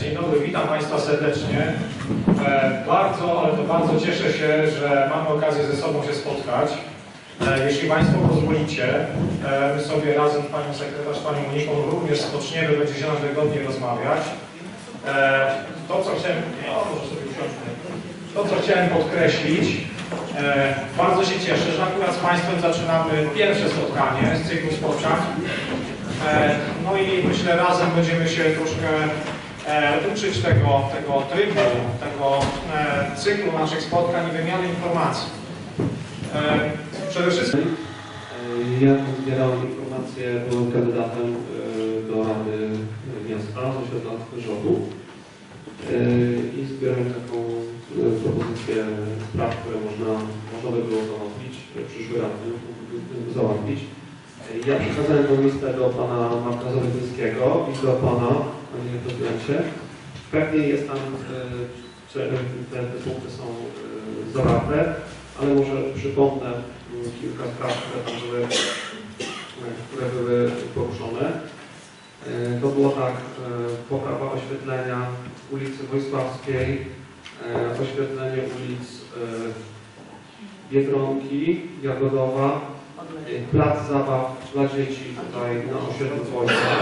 Dzień dobry, witam Państwa serdecznie. E, Bardzo, ale to bardzo cieszę się, że mamy okazję ze sobą się spotkać. E, Jeśli Państwo pozwolicie, e, my sobie razem z Panią Sekretarz, Panią Moniką również spoczniemy, będzie się nam wygodnie rozmawiać. To, co chciałem... To, co chciałem podkreślić, bardzo się cieszę, że akurat z Państwem zaczynamy pierwsze spotkanie z cyklu spotkań. No i myślę, razem będziemy się troszkę uczyć tego, tego trybu, tego e, cyklu naszych spotkań i wymiany informacji. E, Przede wszystkim Ja zbierałem informacje, byłem kandydatem e, do Rady Miasta z osiedla Żogu i zbieram taką e, propozycję spraw, które można, można by było załatwić, e, przyszły mógłby załatwić. E, Ja przekazałem tę listę do pana Marka Zarydyńskiego i do pana, prezydencie. Pewnie jest tam, e, że te, te punkty są e, zawarte, ale może przypomnę kilka spraw, które tam były, e, które były poruszone. To było tak, poprawa oświetlenia ulicy Wojsławskiej, oświetlenie ulic Biedronki, Jagodowa, plac zabaw dla dzieci tutaj na osiedlu Wojska.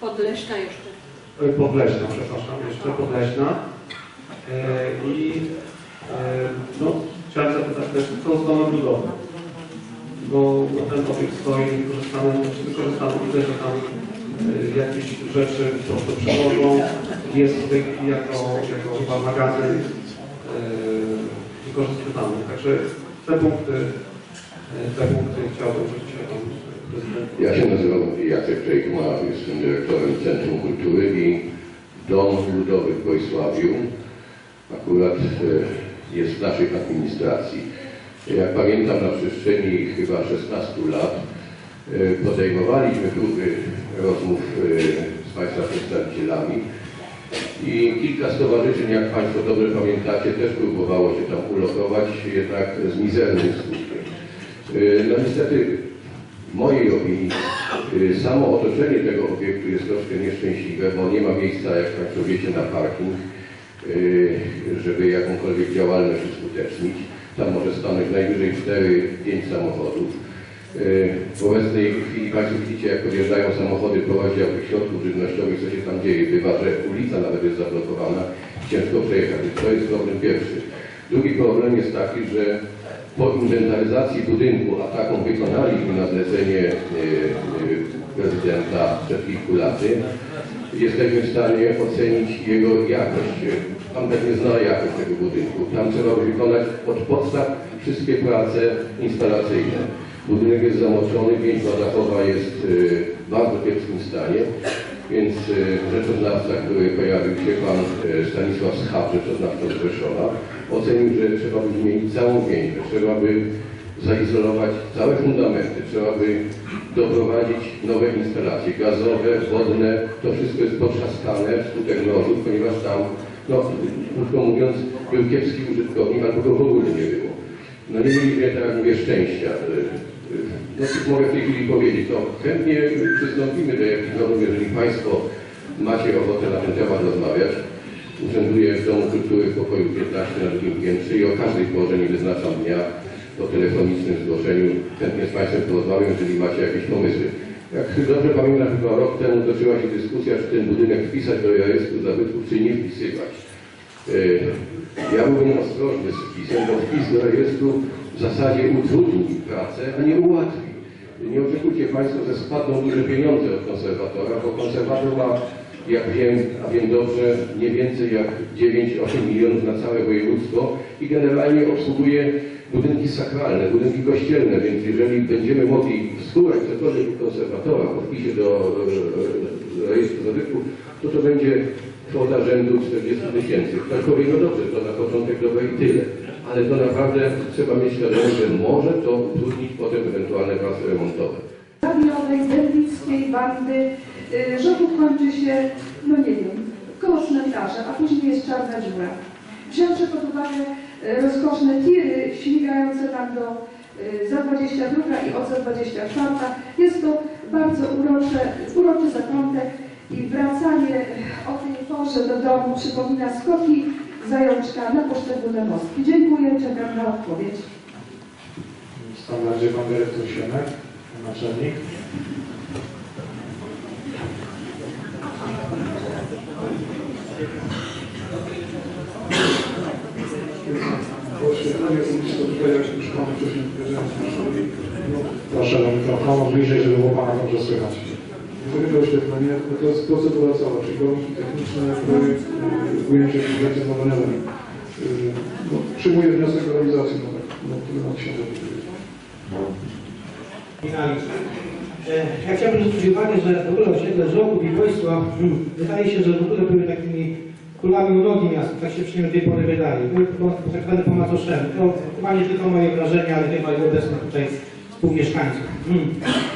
Podleśna jeszcze. Podleśna, przepraszam, jeszcze Podleśna. E, I e, no, chciałem zapytać też, co z domem ludowym? Bo ten obiekt stoi wykorzystany, wykorzystany widzę, że tam e, jakieś rzeczy po prostu przełożą. Jest chwili jako, jako chyba magazyn wykorzystywany. Także te punkty, się Ja się nazywam Jacek Czejkma, jestem dyrektorem Centrum Kultury i Dom Ludowy w Wojsławiu akurat e, jest w naszej administracji. Jak pamiętam na przestrzeni chyba 16 lat e, podejmowaliśmy próby rozmów e, z Państwa przedstawicielami i kilka stowarzyszeń, jak Państwo dobrze pamiętacie, też próbowało się tam ulokować, jednak z mizernym skutkiem. E, No niestety w mojej opinii y, samo otoczenie tego obiektu jest troszkę nieszczęśliwe, bo nie ma miejsca, jak Państwo wiecie, na parking, y, żeby jakąkolwiek działalność uskutecznić. Tam może stanąć najwyżej 4-5 samochodów. Y, W obecnej chwili Państwo widzicie, jak podjeżdżają samochody prowadzi tych środków żywnościowych, co się tam dzieje. Bywa, że ulica nawet jest zablokowana, ciężko przejechać. To jest problem pierwszy. Drugi problem jest taki, że po inwentaryzacji budynku, a taką wykonaliśmy na zlecenie e, e, prezydenta przed kilku laty, jesteśmy w stanie ocenić jego jakość. Pan pewnie zna jakość tego budynku. Tam trzeba wykonać od podstaw wszystkie prace instalacyjne. Budynek jest zamoczony, piętna dachowa jest e, w bardzo kiepskim stanie, więc rzeczoznawca, który pojawił się, pan Stanisław Schab, rzeczoznawca z Rzeszowa, ocenił, że trzeba by zmienić całą więź, trzeba by zaizolować całe fundamenty, trzeba by doprowadzić nowe instalacje gazowe, wodne, to wszystko jest potrzaskane wskutek mrozów, ponieważ tam, no, krótko mówiąc, był kiepski użytkownik, albo go w ogóle nie było. No nie mieliśmy, tak jak mówię, szczęścia. No mogę w tej chwili powiedzieć, to chętnie przystąpimy do jakichś rozmów, jeżeli Państwo macie ochotę na ten temat rozmawiać. Urzęduję w Domu Kultury w pokoju 15 na drugim piętrze i o każdej porze nie wyznaczam dnia po telefonicznym zgłoszeniu. Chętnie z Państwem porozmawiam, jeżeli macie jakieś pomysły. Jak dobrze pamiętam, chyba rok temu toczyła się dyskusja, czy ten budynek wpisać do rejestru zabytków, czy nie wpisywać. E, Ja byłem ostrożny z wpisem, bo wpis do rejestru w zasadzie utrudni pracę, a nie ułatwi. Nie oczekujcie Państwo, że spadną duże pieniądze od konserwatora, bo konserwator ma, jak wiem, a wiem dobrze, nie więcej jak 9-8 milionów na całe województwo i generalnie obsługuje budynki sakralne, budynki kościelne, więc jeżeli będziemy mogli wsłuchać cokolwiek u konserwatora po wpisie do e, rejestru zabytków, to to będzie kwota rzędu 40 tysięcy. Ktoś powie, no dobrze, to na początek dobre i tyle. Ale to naprawdę trzeba mieć świadomość, że może to utrudnić potem ewentualne prace remontowe. radiowej, dębickiej, bandy. Y, Żołów kończy się, no nie wiem, koło cmentarza, a później jest czarna dziura. Wziąwszy pod uwagę y, rozkoszne tiry śmigające tam do y, za 22 i za 24, jest to bardzo urocze, uroczy zakątek i wracanie o tej porze do domu przypomina skoki zajączka na poszczególne mostki. Dziękuję, czekam na odpowiedź. Standardzie pan dyrektor Siemek, naczelnik. Oświetlenie ulicy to tutaj, jak już Panu wcześniej powiedziałem, no, Proszę do mikrofonu bliżej, żeby było pana dobrze słychać. to oświetlenie, to jest procedura cała, czyli warunki techniczne, projekt, y, ujęcie będzie zadaniowe. No, przyjmuję wniosek o realizację, no, tak, no, który ma księdza powiedzieć. E, Ja chciałbym zwrócić uwagę, że w ogóle osiedle Żołków i Wojsła hmm, wydaje się, że w ogóle były takimi kulami u nogi miasta, tak się przynajmniej do tej pory wydaje. Były po prostu potraktowane po macoszemu. To chyba nie tylko moje wrażenie, ale chyba i obecnych tutaj współmieszkańców. Hmm.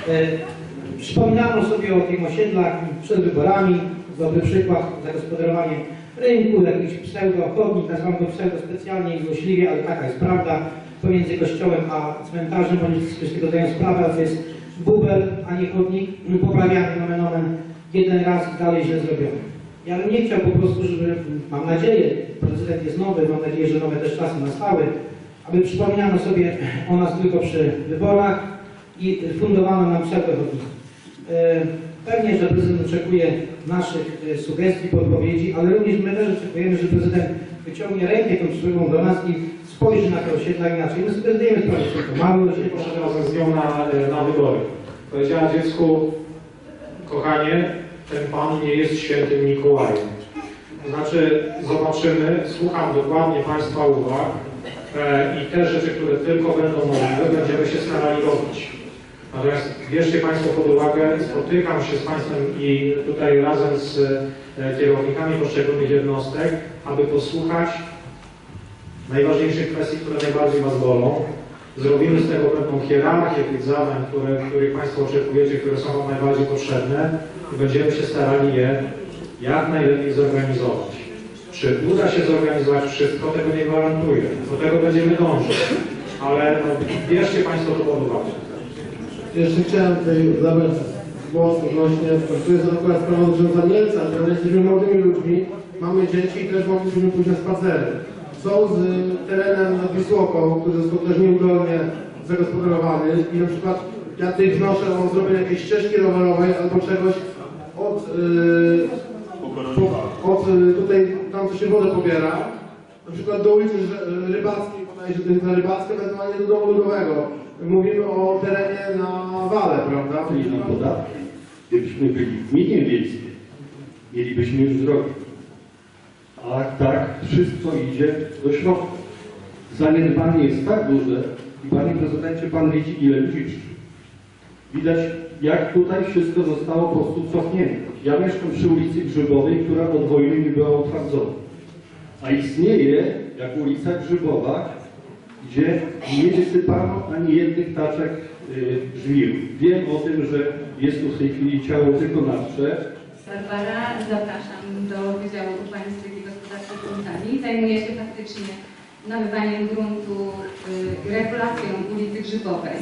E, Przypominano sobie o tych osiedlach przed wyborami, dobry przykład, zagospodarowanie rynku, jakiś pseudo-chodnik, nazywam go pseudo specjalnie i złośliwie, ale taka jest prawda, pomiędzy kościołem a cmentarzem, oni sobie z tego zdają sprawę, to jest bubel, a nie chodnik, poprawiany nomen omen jeden raz i dalej źle zrobiony. Ja bym nie chciał po prostu, żeby, mam nadzieję, prezydent jest nowy, mam nadzieję, że nowe też czasy nastały, aby przypominano sobie o nas tylko przy wyborach i fundowano nam pseudochodniki. E, Pewnie, że prezydent oczekuje naszych e, sugestii, podpowiedzi, ale również my też oczekujemy, że prezydent wyciągnie rękę tą przysłowiową do nas i spojrzy na te osiedla inaczej. My sobie zdajemy sprawę, że to małe osiedla, Proszę razem z nią na, na wybory. Powiedziała dziecku, kochanie, ten pan nie jest świętym Mikołajem. Znaczy, zobaczymy, słucham dokładnie Państwa uwag e, i te rzeczy, które tylko będą możliwe, będziemy się starali robić. Natomiast bierzcie Państwo pod uwagę, spotykam się z Państwem i tutaj razem z e, kierownikami poszczególnych jednostek, aby posłuchać najważniejszych kwestii, które najbardziej Was bolą. Zrobimy z tego pewną hierarchię tych zadań, które, których Państwo oczekujecie, które są Wam najbardziej potrzebne i będziemy się starali je jak najlepiej zorganizować. Czy uda się zorganizować wszystko, tego nie gwarantuję. Do tego będziemy dążyć. Ale no, bierzcie Państwo to pod uwagę. Jeszcze chciałem tutaj zabrać głos odnośnie, to jest akurat sprawa dotycząca Mielca, ale jesteśmy młodymi ludźmi, mamy dzieci i też moglibyśmy pójść na spacery. Są z terenem nad Wisłoką, który został też nieudolnie zagospodarowany i na przykład ja tutaj wnoszę o zrobienie jakiejś ścieżki rowerowej albo czegoś od, yy, od yy, tutaj, tam co się wodę pobiera, na przykład do ulicy Rybackiej, bodajże to jest na Rybackie, ewentualnie do domu ludowego. Mówimy o terenie na wale, prawda? płacili podatki. Gdybyśmy byli w gminie wiejskiej, mielibyśmy już drogi. A tak wszystko idzie do środka. Zaniedbanie jest tak duże i Panie Prezydencie, Pan widzi ile przyszło. Widać jak tutaj wszystko zostało po prostu cofnięte. Ja mieszkam przy ulicy Grzybowej, która od wojny nie była utwardzona. A istnieje jak ulica Grzybowa, gdzie nie wysypano ani jednych taczek y. Wiem o tym, że jest tu w tej chwili ciało wykonawcze, Barbara, zapraszam do Wydziału Gospodarki Gruntami. Zajmuję się faktycznie nabywaniem gruntu y, regulacją ulicy Grzybowej.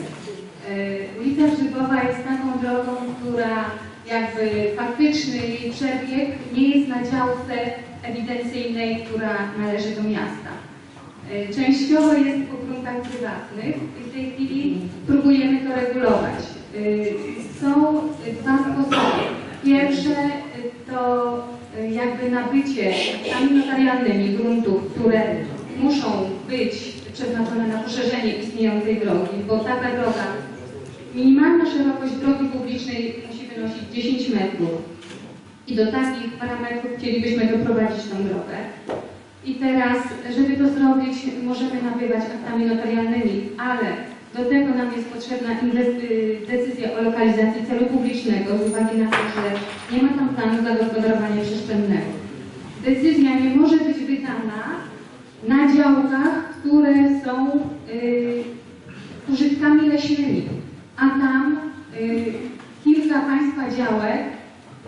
Y, Ulica Grzybowa jest taką drogą, która jakby faktyczny jej przebieg nie jest na działce ewidencyjnej, która należy do miasta. Y, Częściowo jest po gruntach prywatnych i w tej chwili próbujemy to regulować. Są dwa sposoby. Pierwsze to y, jakby nabycie aktami notarialnymi gruntów, które muszą być przeznaczone na poszerzenie istniejącej drogi, bo taka droga, minimalna szerokość drogi publicznej musi wynosić 10 metrów. I do takich parametrów chcielibyśmy doprowadzić tą drogę. I teraz, żeby to zrobić, możemy nabywać aktami notarialnymi, ale do tego nam jest potrzebna y, decyzja o lokalizacji celu publicznego z uwagi na to, że nie ma tam planu zagospodarowania przestrzennego. Decyzja nie może być wydana na działkach, które są y, użytkami leśnymi, a tam y, kilka państwa działek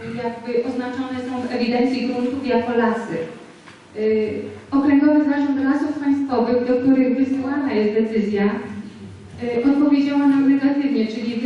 y, jakby oznaczone są w ewidencji gruntów jako lasy. Y, Okręgowy Zarząd Lasów Państwowych, do których wysyłana jest decyzja, y, odpowiedziała nam negatywnie, czyli